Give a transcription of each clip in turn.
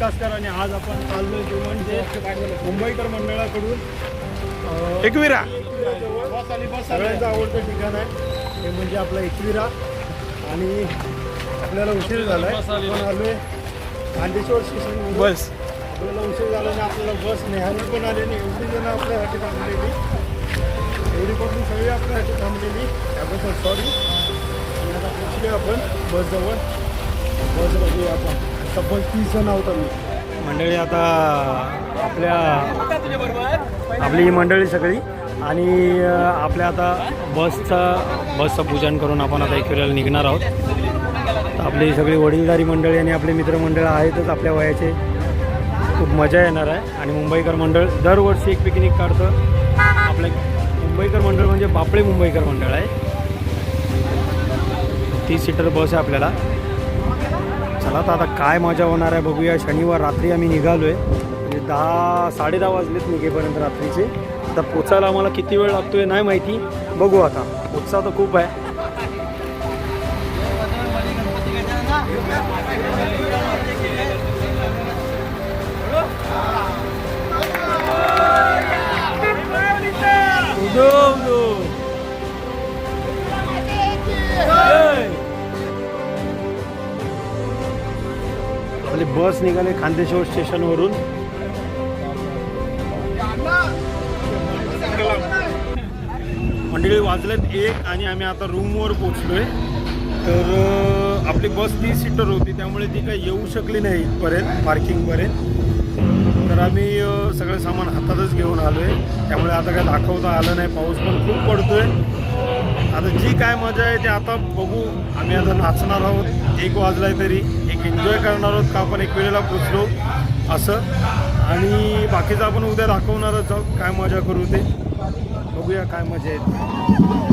कासकर आणि आज आपण चाललोय ते म्हणजे मुंबईकर मंडळाकडून. अं, एकविरा. सगळ्यांचं आवडतं ठिकाण आहे. ते म्हणजे आपला एकविरा. आणि आपल्याला उशीर झालाय. आपण आलोय खांदेश्वर स्टेशन बस. आपल्याला उशीर झाला आणि आपल्याला बस नेहारी पण आली आणि एवढी जण आपल्यासाठी थांबलेली. एवढी पब्लिक सगळी आपल्यासाठी थांबलेली. त्याबद्दल सॉरी आणि आता पोचले आपण बसजवळ. बस बघूया आपण. तब्बल तीस जण आहोत आम्ही मंडळी आता आपल्या आपली ही मंडळी सगळी. आणि आपल्या आता बसचा बसचं पूजन करून आपण आता एकविराला निघणार आहोत. तर आपली सगळी वडीलधारी मंडळी आणि आपले मित्रमंडळ आहेतच आपल्या वयाचे. खूप मजा येणार आहे. आणि मुंबईकर मंडळ दरवर्षी एक पिकनिक काढतं. आपलं मुंबईकर मंडळ म्हणजे बापळे मुंबईकर मंडळ आहे. तीस सीटर बस आहे आपल्याला. चला तर आता काय मजा होणार आहे बघूया. शनिवार रात्री आम्ही निघालो आहे म्हणजे दहा साडे दहा वाजलेत निघेपर्यंत रात्रीचे. आता पोचायला आम्हाला किती वेळ लागतोय नाही माहिती. बघू आता. उत्साह तर खूप आहे. उदो उदो बस निघाले खांदेश्वर स्टेशनवरून. मंडळी वाजलेत एक आणि आम्ही आता रूमवर पोचलोय तर आपली बस तीस सीटर होती त्यामुळे ती काही येऊ शकली नाही इथपर्यंत पार्किंगपर्यंत तर आम्ही सगळं सामान हातातच घेऊन आलो आहे त्यामुळे आता काय दाखवता आलं नाही पाऊस पण खूप पडतोय. आता जी काय मजा आहे ते आता बघू. आम्ही आता नाचणार आहोत एक वाजलाय तरी. एन्जॉय करणार आहोत का आपण एक वेळेला पोचलो असं. आणि बाकीचं आपण उद्या दाखवणारच आहोत. काय मजा करू ते. बघूया काय मजा येते.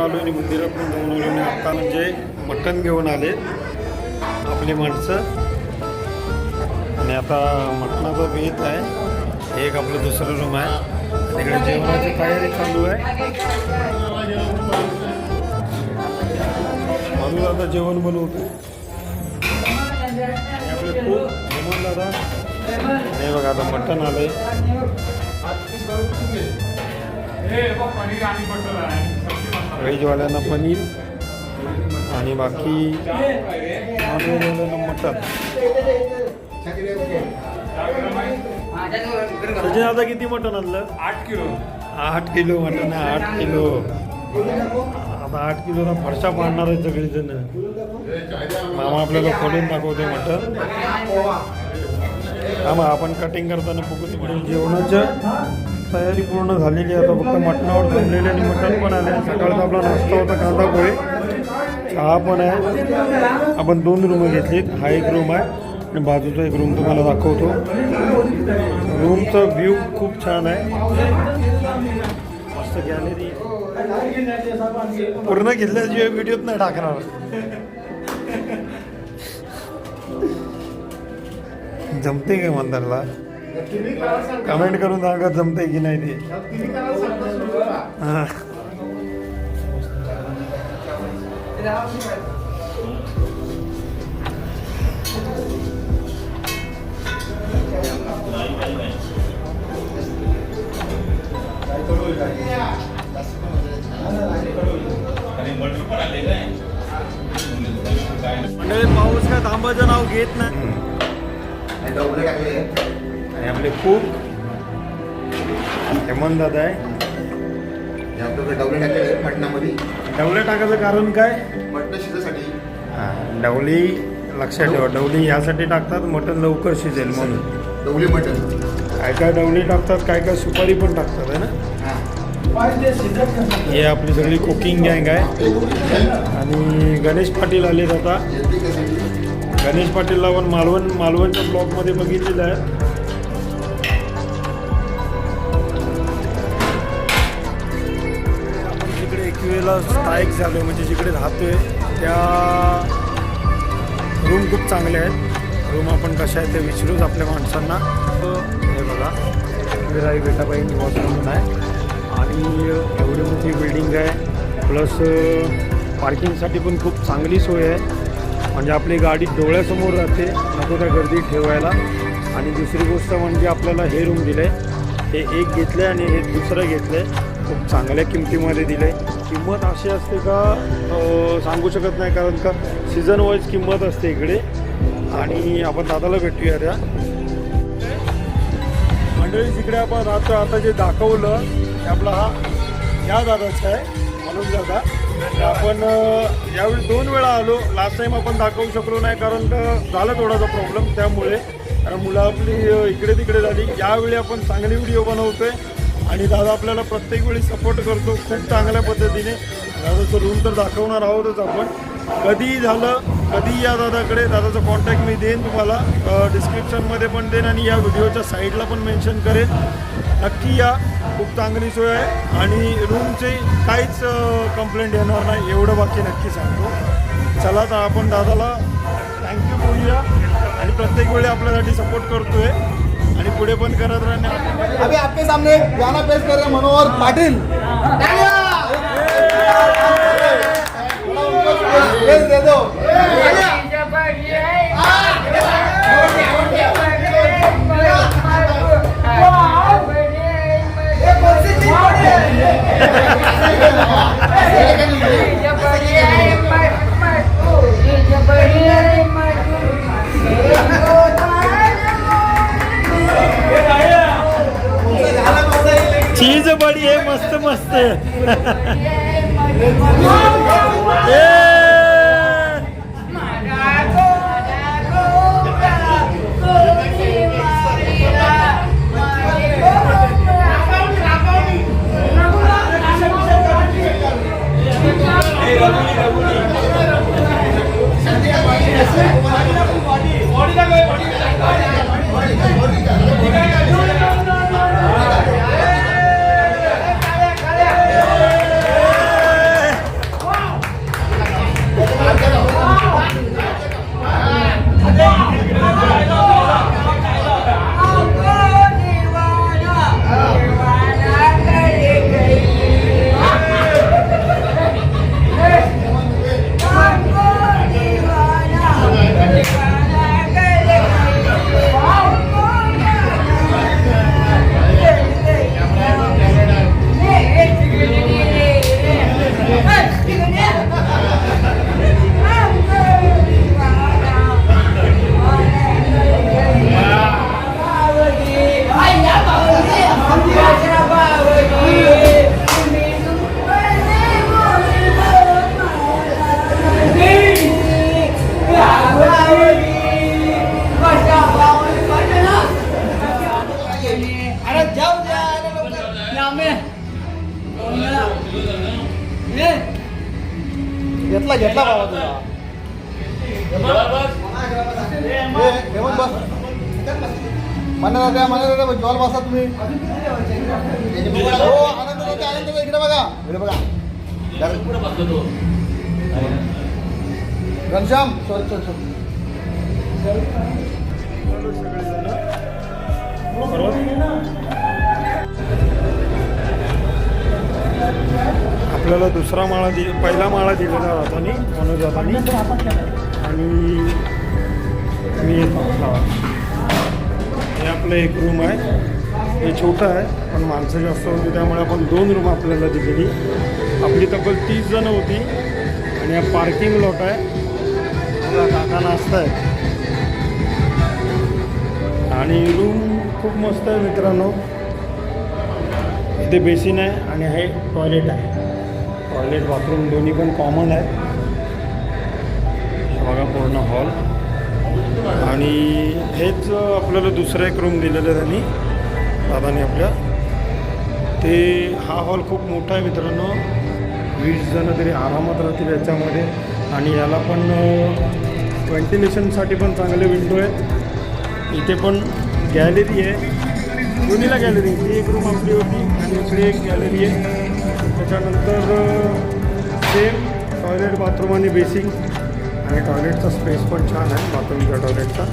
आलो आणि मंदिरात पण जाऊन आलो आणि आता म्हणजे मटण घेऊन आले आपली माणसं. आणि आता मटणाचा बेत आहे. हे एक आपलं दुसरं रूम आहे. तिकडे जेवणाची तयारी चालू आहे. म्हणून आता जेवण बनवतो. आपले खूप दादा हे बघा आता मटण आलंय व्हेजवाल्यांना पनीर आणि बाकी नॉनव्हेजवाल्यांना मटन सचिन आता किती मटन आणलं? आठ किलो. आठ किलो मटन आहे आठ किलो. आता आठ किलोला फरशा पाडणार आहे सगळेजण. मामा आपल्याला खोलून दाखवते मटन आम्हा आपण कटिंग करताना बघू मटन जेवणाच्या तयारी पूर्ण झालेली आता फक्त मटणावर जमलेले आणि मटण पण आले. सकाळचा आपला नाश्ता होता कांदा पोहे. चहा पण आहे. आपण दोन रूम घेतलीत. हा एक रूम आहे. आणि बाजूचा एक रूम तुम्हाला दाखवतो. रूमचा व्ह्यू खूप छान आहे. मस्त गॅलरी पूर्ण घेतल्याशिवाय व्हिडिओत नाही टाकणार. जमते का मंदारला कमेंट करून सांगा जमते की नाही ते. हा. मंडळी पाऊस काय थांबायचं नाव घेत नाही. आपले खूप हेमंत दादा आहे. आपल्याकडे डवले टाकले मटणामध्ये डवले टाकायचं कारण काय? मटण शिजासाठी. हा, डवली लक्षात ठेवा डवली यासाठी टाकतात मटण लवकर शिजेल म्हणून. डवले मटण. काय काय डवली टाकतात काय काय सुपारी पण टाकतात आहे ना? हे. आपली सगळी कुकिंग गँग आहे. आणि गणेश पाटील आलेत आता. गणेश पाटीलला आपण मालवण मालवणच्या ब्लॉगमध्ये बघितलेलं आहे. वेळेला स्थायिक झालो आहे म्हणजे जिकडे राहतो आहे त्या रूम खूप चांगले आहेत. रूम आपण कशा आहेत ते विचारूच आपल्या माणसांना. हे बघा विराई बेटाबाई निवास म्हणून आहे. आणि एवढी मोठी बिल्डिंग आहे. प्लस पार्किंगसाठी पण खूप चांगली सोय आहे. म्हणजे आपली गाडी डोळ्यासमोर राहते नको त्या गर्दी ठेवायला. आणि दुसरी गोष्ट म्हणजे आपल्याला हे रूम दिलं आहे हे एक घेतलं आहे आणि हे दुसरं घेतलं आहे खूप चांगल्या किमतीमध्ये दिलं आहे किंमत अशी असते का? सांगू शकत नाही कारण का सीझन वाईज किंमत असते इकडे. आणि आपण दादाला भेटूया त्या. मंडळी जिकडे आपण राहतो आता जे दाखवलं ते आपला हा या दादाचा आहे म्हणून दादा. आपण यावेळी दोन वेळा आलो. लास्ट टाइम आपण दाखवू शकलो नाही कारण का झाला थोडासा प्रॉब्लेम त्यामुळे. कारण मुलं आपली इकडे तिकडे झाली. यावेळी आपण चांगली व्हिडिओ बनवतोय. आणि दादा आपल्याला प्रत्येक वेळी सपोर्ट करतो खूप चांगल्या पद्धतीने. दादाचं रूम तर दाखवणार आहोतच आपण. कधीही झालं कधी या दादाकडे दादाचा कॉन्टॅक्ट मी देईन तुम्हाला. डिस्क्रिप्शनमध्ये पण देईन आणि या व्हिडिओच्या साईडला पण मेन्शन करेन. नक्की या. खूप चांगली सोय आहे. आणि रूमचे काहीच कंप्लेंट येणार नाही. एवढं बाकी नक्की सांगतो. चला तर आपण दादाला थँक्यू बोलूया. आणि प्रत्येक वेळी आपल्यासाठी सपोर्ट करतोय. आणि पुढे पण करत राहणार अभी आपके सामने गाना पेश कर रहे हैं मनोहर पाटिल। स्पेस दे दो। चीज मस्त मस्त. मना दादा मना दादा जॉल बसा तुम्ही. हो आनंद दादा आनंद इकडे बघा. इकडे बघा. घनश्याम चल चल चल. आपल्याला दुसरा माळा दि पहिला माळा दिलेला जातानी मनोज आणि मी येतो हे आपलं एक रूम आहे. हे छोटं आहे पण माणसं जास्त होती त्यामुळे आपण दोन रूम आपल्याला दिलेली. आपली तब्बल तीस जणं होती. आणि हा पार्किंग लॉट आहे. बघा, काका नाश्ता आहे. आणि रूम खूप मस्त आहे मित्रांनो. इथे बेसिन आहे आणि हे टॉयलेट आहे. टॉयलेट बाथरूम दोन्ही पण कॉमन आहे बघा पूर्ण हॉल आणि हेच आपल्याला दुसरं एक रूम दिलेलं आहे त्यांनी दादाने आपल्या. ते हा हॉल खूप मोठा आहे मित्रांनो. वीस जणं तरी आरामात राहतील याच्यामध्ये. आणि याला पण व्हेंटिलेशनसाठी पण चांगले विंडो आहेत. इथे पण गॅलरी आहे. दोन्हीला गॅलरी एक रूम आपली होती आणि इकडे एक गॅलरी आहे. त्याच्यानंतर सेम टॉयलेट बाथरूम आणि बेसिंग आणि टॉयलेटचा स्पेस पण छान आहे बाथरूमच्या टॉयलेटचा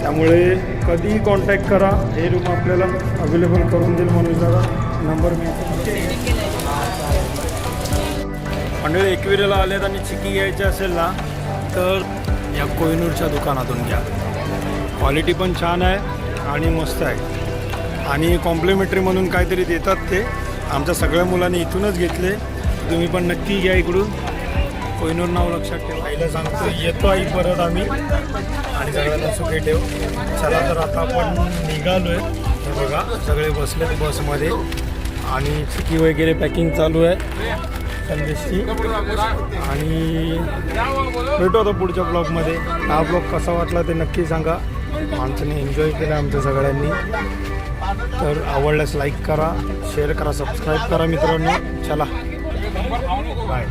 त्यामुळे कधीही कॉन्टॅक्ट करा. हे रूम आपल्याला अवेलेबल करून देईल म्हणून दादा. नंबर मी मंडळी एकविरेला आलेत आणि चिकी घ्यायची असेल ना तर या कोहिनूरच्या दुकानातून घ्या. क्वालिटी पण छान आहे आणि मस्त आहे. आणि कॉम्प्लिमेंटरी म्हणून काहीतरी देतात ते. आमच्या सगळ्या मुलांनी इथूनच घेतले. तुम्ही पण नक्की घ्या इकडून. कोहिनूर नाव लक्षात ठेवा. आईला सांगतो येतो आई परत आम्ही. आणि सगळ्यांना सुखी ठेव. चला तर आता आपण निघालो आहे बघा सगळे बसले बसमध्ये. आणि चिकी वगैरे पॅकिंग चालू आहे. संदेशची. आणि भेटू आता पुढच्या ब्लॉगमध्ये. हा ब्लॉग कसा वाटला ते नक्की सांगा. माणसाने एन्जॉय केला आमच्या सगळ्यांनी. तर आवडल्यास लाईक करा शेअर करा सबस्क्राईब करा मित्रांनो. चला. बाय